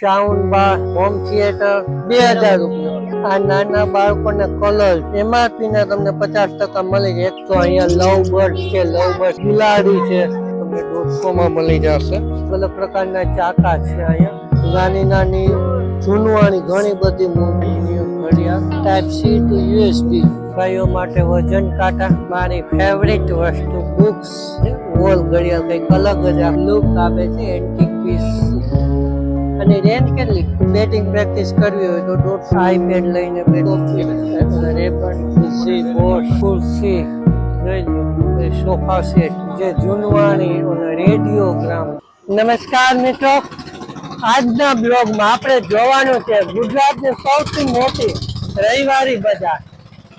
Sound bar home theatre બે હજાર રૂપિયા. આ નાના બાળકોને કલર એમઆરપી ના તમને પચાસ ટકા મળી જાય. એક તો અહીંયા લવ બર્ડ છે લવ બર્ડ બિલાડી છે, તમને દોઢસો માં મળી જશે. અલગ પ્રકારના ચાકા છે અહીંયા. નાની નાની જૂનવાણી ઘણી બધી મોટી ટાઈપ સી ટુ યુએસબી ભાઈઓ માટે વજન કાંટા. મારી ફેવરિટ વસ્તુ બુક્સ વોલ ઘડિયાળ કંઈક અલગ જ આ લુક આપે છે એન્ટિક પીસ અને રેન્જ બેટિંગ પ્રેક્ટિસ કરવી હોય તો દોઢ આઈપેડ લઈને એ સોફા સેટ, જે જૂનવાણી અને રેડિયોગ્રામ. નમસ્કાર મિત્રો. આજના બ્લોગમાં આપણે જોવાનું છે ગુજરાતની સૌથી મોટી રવિવારી બજાર,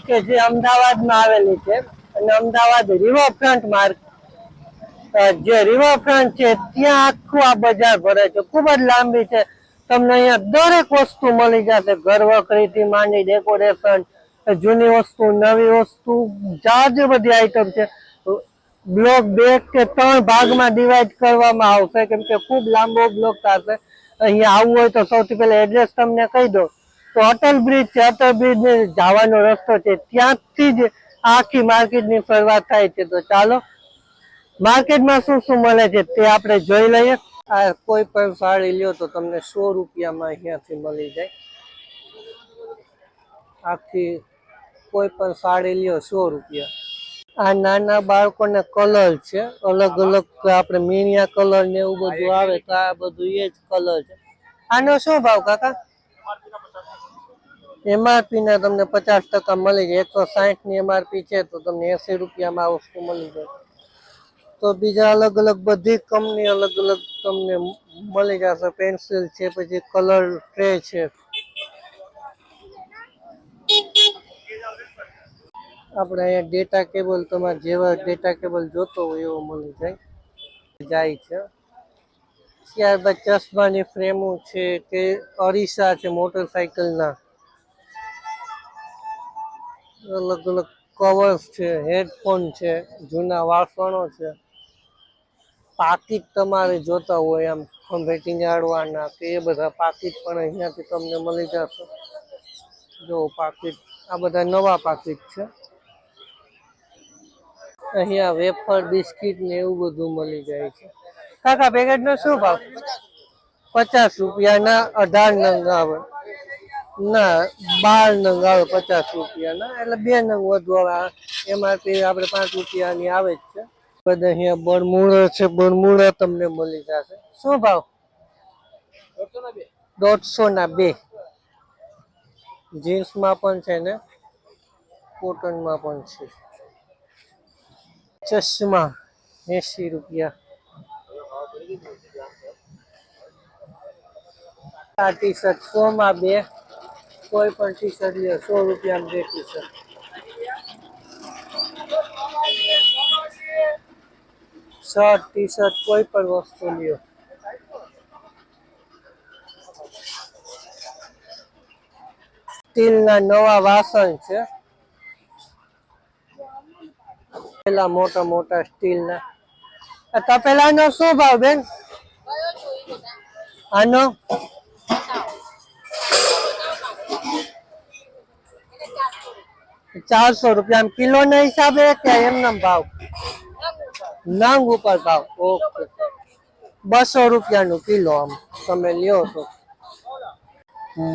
કે જે અમદાવાદમાં આવેલી છે. અને અમદાવાદ રિવરફ્રન્ટ માર્ગ જે રિવરફ્રન્ટ છે, ત્યાં આખું આ બજાર ભરે છે. ખૂબ જ લાંબી છે. તમને અહીંયા દરેક વસ્તુ મળી જશે. ઘર વખરીથી માંડી ડેકોરેશન જૂની વસ્તુ, નવી વસ્તુ જાજી બધી આઈટમ છે બ્લોક બે કે ત્રણ ભાગમાં ડિવાઈડ કરવામાં આવશે. કેમ કે ખૂબ લાંબો બ્લોક થશે. અહીંયા આવવું હોય તો સૌથી પહેલા એડ્રેસ તમને કહી દો તો અટલ બ્રિજ છે. અટલ બ્રિજ જવાનો રસ્તો છે. ત્યાંથી જ આખી માર્કેટની શરૂઆત થાય છે. તો ચાલો માર્કેટમાં શું શું મળે છે તે આપણે જોઈ લઈએ. આ કોઈ પણ સાડી લ્યો તો તમને સો રૂપિયામાં અહીંયાથી મળી જાય. આખી કોઈ પણ સાડી લ્યો સો રૂપિયા. આ નાના બાળકોને કલર છે. અલગ અલગ આપણે મીણિયા કલર ને એવું બધું આવે તો આ બધું એ જ કલર છે. આનો શું ભાવ કાકા? એમઆરપી ના તમને પચાસ ટકા મળી જાય. એકસો સાહીઠની એમઆરપી છે તો તમને એસી રૂપિયામાં આ વસ્તુ મળી જાય. તો બીજા અલગ અલગ બધી કંપની અલગ અલગ તમને મળી જશે. પેન્સિલ છે, પછી કલર ટ્રે છે. આપણે અહીંયા ડેટા કેબલ, તમારે જેવા ડેટા કેબલ જોતો હોય એવો મળી જાય. જાય છે. ત્યારબાદ ચશ્માની ફ્રેમો છે કે અરીસા છે મોટરસાયકલના અલગ અલગ કવર્સ છે, હેડફોન છે, જૂના વાસણો છે. પાકીટ તમારે જોતા હોય આમ ખંભે ટીંગાડવાના કે એ બધા પાકીટ પણ અહીંયાથી તમને મળી જશે. જો પાકીટ, આ બધા નવા પાકીટ છે. અહીંયા વેફર, બિસ્કિટ ને એવું બધું મળી જાય છે. કાકા પેકેટ નો શું ભાવ? પચાસ રૂપિયાના અઢાર નંગ આવે ના, બાર નંગ આવે પચાસ રૂપિયાના. એટલે બે નંગ વધુ આવે. એમાંથી આપણે પાંચ રૂપિયાની આવે જ છે. બધા અહીંયા બરમુડા છે બરમુડા તમને મળી જશે. શું ભાવ? દોઢસો ના બે. જીન્સમાં પણ છે ને, કોટનમાં પણ છે. ચશ્મા એસી રૂપિયા. આ ટી શર્ટ સો માં બે, કોઈ પણ ટી શર્ટ લે, સો રૂપિયામાં બે ટી શર્ટ ટી શર્ટ કોઈ પણ વસ્તુ લ્યો. સ્ટીલના નવા વાસણ છે. પેલા મોટા મોટા સ્ટીલના. આ તપેલાનો શું ભાવ બેન? આનો? ચારસો રૂપિયા. કિલો ના હિસાબે કે એમના ભાવ? નંગ ઉપર ભાવ. ઓકે. બસો રૂપિયાનું કિલો આમ. તમે લ્યો તો.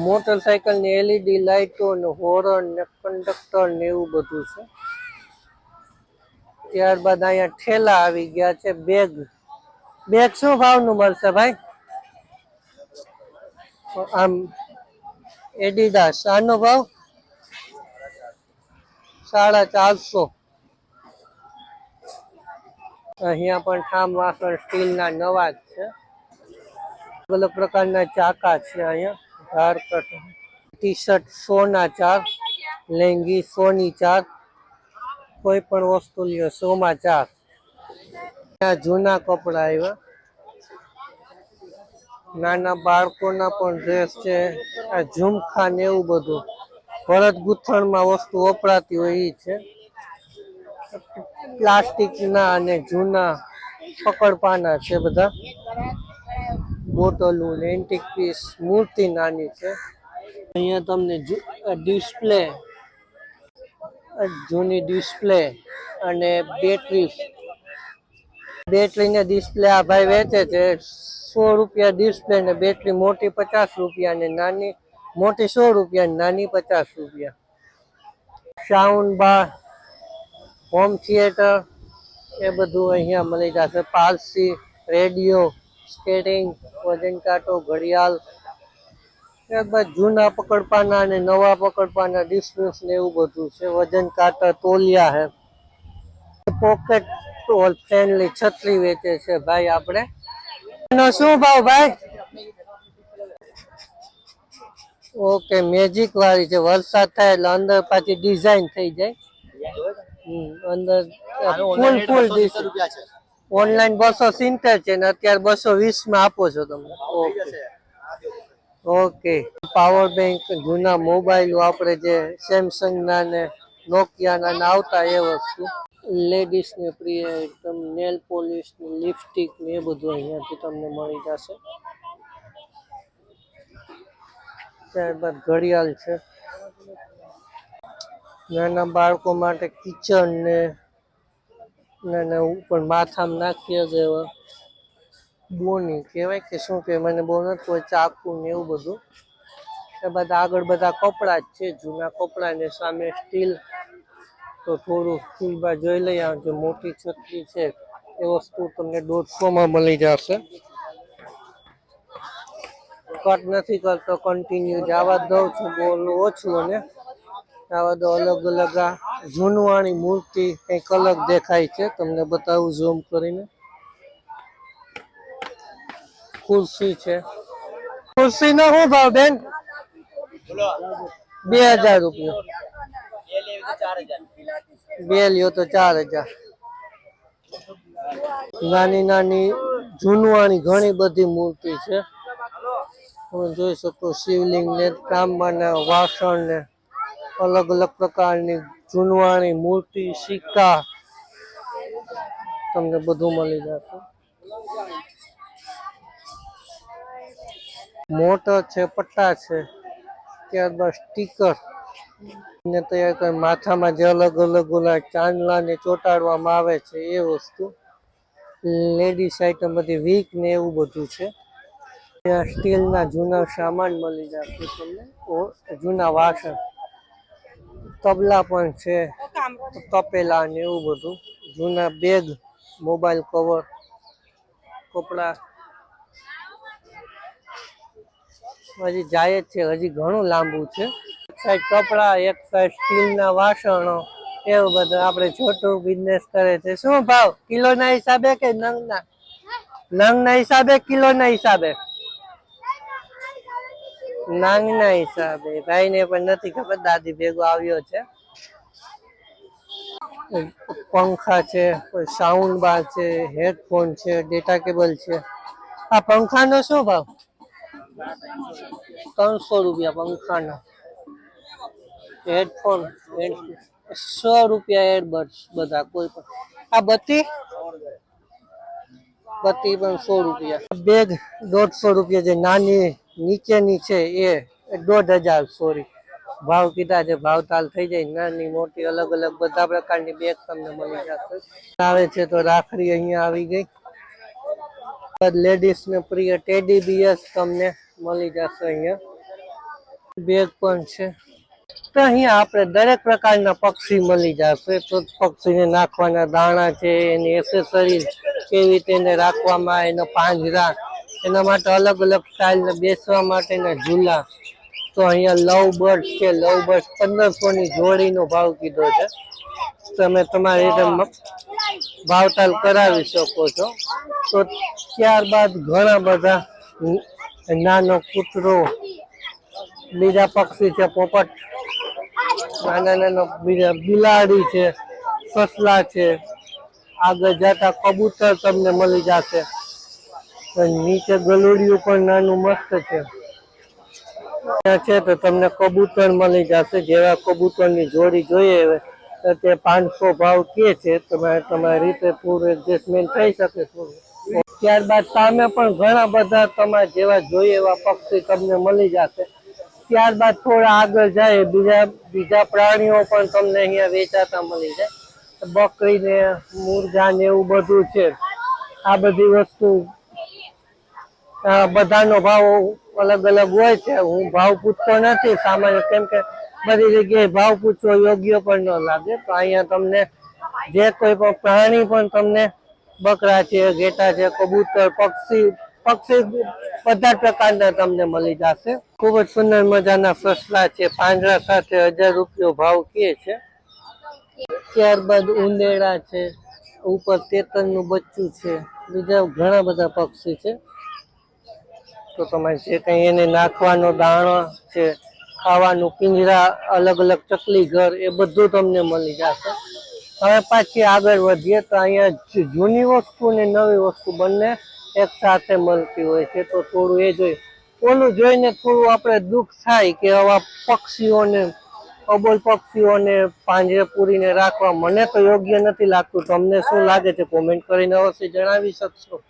મોટરસાયકલની એલઈડી લાઇટો ને હોરન ને કંડક્ટર ને એવું બધું છે. ત્યારબાદ અહીંયા ઠેલા આવી ગયા છે બેગ. બેગ શું ભાવનું મળશે ભાઈ? આમ એડિડાસ આનો ભાવ? સાડા ચારસો. અહીંયા પણ ઠામ વાસણ, સ્ટીલના નવા જ છે. અલગ પ્રકારના ચાકા છે અહીંયા. ધાર કટ. ટી શર્ટ સોના ચાર લેંગી, સોની ચાર કોઈ પણ વસ્તુ લ્યો, સોમાં ચાર ત્યાં જૂના કપડા આવ્યા. નાના બાળકોના પણ ડ્રેસ છે. આ ઝુમખા ને એવું બધું. ભરત ગૂંથણમાં વસ્તુ વપરાતી હોય એ છે. પ્લાસ્ટિકના અને જૂના પકડપાના છે બધા. બોટલો એન્ટિક પીસ, મૂર્તિ નાની છે. અહીંયા તમને ડિસ્પ્લે જૂની ડિસ્પ્લે અને બેટરી. બેટરીને ડિસ્પ્લે આ ભાઈ વેચે છે, સો રૂપિયા ડિસ્પ્લે ને બેટરી મોટી પચાસ રૂપિયા ને નાની, મોટી સો રૂપિયા નાની પચાસ રૂપિયા. સાઉન્ડ બાર હોમ થિયેટર એ બધું અહીંયા મળી જશે. પારસી, રેડિયો, સ્કેટિંગ, વજન કાંટો, ઘડિયાળ ત્યારબાદ જૂના પકડપાના અને નવા પકડપાના ડિસ્પ્લેસ ને એવું બધું છે. વજન કાંટા તોલિયા હે પોકેટ ફ્રેન્ડલી છત્રી વેચે છે ભાઈ આપણે. એનો શું ભાવ ભાઈ? ઓકે મેજિક વાળી છે. વરસાદ થાય એટલે અંદર પાછી ડિઝાઇન થઈ જાય. અંદર ફૂલ ફૂલ ઓનલાઈન બસો સિત્તેર છે. ને અત્યારે બસો વીસમાં આપો છો તમે. ઓકે ઓકે પાવર બેંક જૂના મોબાઈલ આપણે જે સેમસંગ ના ને નોકિયા ના ને આવતા એ વસ્તુ. લેડીઝ ને પ્રિય એકદમ નેલ પોલિશ ને લિપસ્ટિક ને એ બધું અહીંયાથી તમને મળી જશે. ત્યારબાદ ઘડિયાળ છે. નાના બાળકો માટે કિચન ને નાના ઉપર માથામાં નાખીએ જેવા બોની કહેવાય કે શું કે મને બહુ નથી કોઈ ચાકુ ને એવું બધું. એ બધા આગળ બધા કપડા જ છે, જૂના કપડા ને સામે સ્ટીલ. તો થોડું સ્ટીલમાં જોઈ લઈ આવજો મોટી છત્રી છે. એ વસ્તુ તમને દોઢસો માં મળી જશે. કટ નથી કરતો કન્ટિન્યુ જવા દઉં છું, બોલું ઓછું અને આવા દો અલગ અલગ આ જૂનવાણી મૂર્તિ કંઈક અલગ દેખાય છે. તમને બતાવું ઝૂમ કરીને. ખુરશી છે. ખુરશી નો શું ભાવ બેન? બે હજાર રૂપિયા. બે લ્યો તો ચાર હજાર. નાની નાની જૂનવાણી ઘણી બધી મૂર્તિ છે. તમે જોઈ શકો શિવલિંગ ને તાંબાના વાસણ ને અલગ અલગ પ્રકારની જૂનવાણી, મૂર્તિ, સિક્કા તમને બધું મળી જશે. મોટર છે, પટ્ટા છે, ત્યારબાદ સ્ટીકર ને તૈયાર કરી માથામાં જે અલગ અલગ ઓલા ચાંદલા ને ચોંટાડવામાં આવે છે એ વસ્તુ. લેડીઝ આઈટમ બધી વીક ને એવું બધું છે. ત્યાં સ્ટીલના જૂના સામાન મળી જશે તમને. જૂના વાસણ. તબલા પણ છે તપેલા ને એવું બધું. જૂના બેગ મોબાઈલ કવર કપડા. હજી જાય જ છે હજી ઘણું લાંબુ છે. એક સાઈડ કપડા એક સાઈડ સ્ટીલના વાસણો એવું બધું. આપણે છોટું બિઝનેસ કરે છે. શું ભાવ? કિલોના હિસાબે કે નંગના? નંગના હિસાબે કિલોના હિસાબે? નાંગના હિસાબે. ભાઈને પણ નથી ખબર, દાદી ભેગો આવ્યો છે. પંખા છે સાઉન્ડ બાર છે હેડફોન છે ડેટા કેબલ છે. આ પંખાનો શું ભાવ? ત્રણસો રૂપિયા પંખાનો. હેડફોન સો રૂપિયા એરબડ્સ બધા, કોઈ પણ. આ બત્તી? બત્તી પણ સો રૂપિયા. બેગ દોઢસો રૂપિયા જે નાની નીચેની છે એ દોઢ હજાર સોરી ભાવ કીધા છે ભાવ તાલ થઈ જાય, નાની મોટી અલગ અલગ બધા પ્રકારની બેગ તમને મળી જશે. આવે છે તો રાખડી અહીંયા આવી ગઈ. લેડીઝ ને પ્રિય ટેડી બીએસ તમને મળી જશે અહીંયા. બેગ પણ છે. તો અહીંયા આપણે દરેક પ્રકારના પક્ષી મળી જશે. તો પક્ષીને નાખવાના દાણા છે, એની એસેસરીઝ કેવી રીતે રાખવામાં એનો પાંજરા એના માટે અલગ અલગ સ્ટાઇલના બેસવા માટેના ઝૂલા. તો અહીંયા લવ બર્ડ છે. લવ બર્ડ પંદરસો ની જોડીનો ભાવ કીધો છે. તમે તમારી રીતે ભાવતાલ કરાવી શકો છો. તો ત્યારબાદ ઘણા બધા નાનો કૂતરો, બીજા પક્ષી છે, પોપટ, નાના નાનો બીજા બિલાડી છે, સસલા છે, આગળ જતા કબૂતર તમને મળી જશે. નીચે ગલુડિયું પણ નાનું મસ્ત છે. ત્યાં છે તો તમને કબૂતર મળી જશે. જેવા કબૂતરની જોડી જોઈએ હવે તો પાંચસો ભાવ કે છે. તમારે તમારી રીતે પૂરું એડજસ્ટમેન્ટ થઈ શકે ત્યારબાદ સામે પણ ઘણા બધા તમારા જેવા જોઈએ એવા પક્ષી તમને મળી જશે. ત્યારબાદ થોડા આગળ જાય, બીજા બીજા પ્રાણીઓ પણ તમને અહીંયા વેચાતા મળી જાય. બકરીને ને ને એવું બધું છે. આ બધી વસ્તુ બધાનો ભાવ અલગ અલગ હોય છે. હું ભાવ પૂછતો નથી. સામાન્ય કેમ કે બધી જગ્યાએ ભાવ પૂછવો યોગ્ય પણ ન લાગે. તો અહીંયા તમને જે કોઈ પણ પ્રાણી પણ તમને બકરા છે, ઘેટા છે, કબૂતર, પક્ષી પક્ષી બધા પ્રકારના તમને મળી જશે. ખૂબ જ સુંદર મજાના સસલા છે. પાંજરા સાથે હજાર રૂપિયો ભાવ કહે છે. ત્યારબાદ ઉંદેડા છે. ઉપર તેતરનું બચ્ચું છે. બીજા ઘણા બધા પક્ષી છે. તો તમારે જે કંઈ એને નાખવાનો દાણો છે, ખાવાનું, પિંજરા, અલગ અલગ ચકલી ઘર, એ બધું તમને મળી જશે. હવે પાછી આગળ વધીએ તો અહીંયા જૂની વસ્તુ ને નવી વસ્તુ બંને એક સાથે મળતી હોય છે. તો થોડું એ જોઈ. ઓલું જોઈને થોડું આપણે દુઃખ થાય કે આવા પક્ષીઓને, અબોલ પક્ષીઓને પાંજરે પૂરીને રાખવા. મને તો યોગ્ય નથી લાગતું. તમને શું લાગે છે? કોમેન્ટ કરીને અવશ્ય જણાવી શકશો.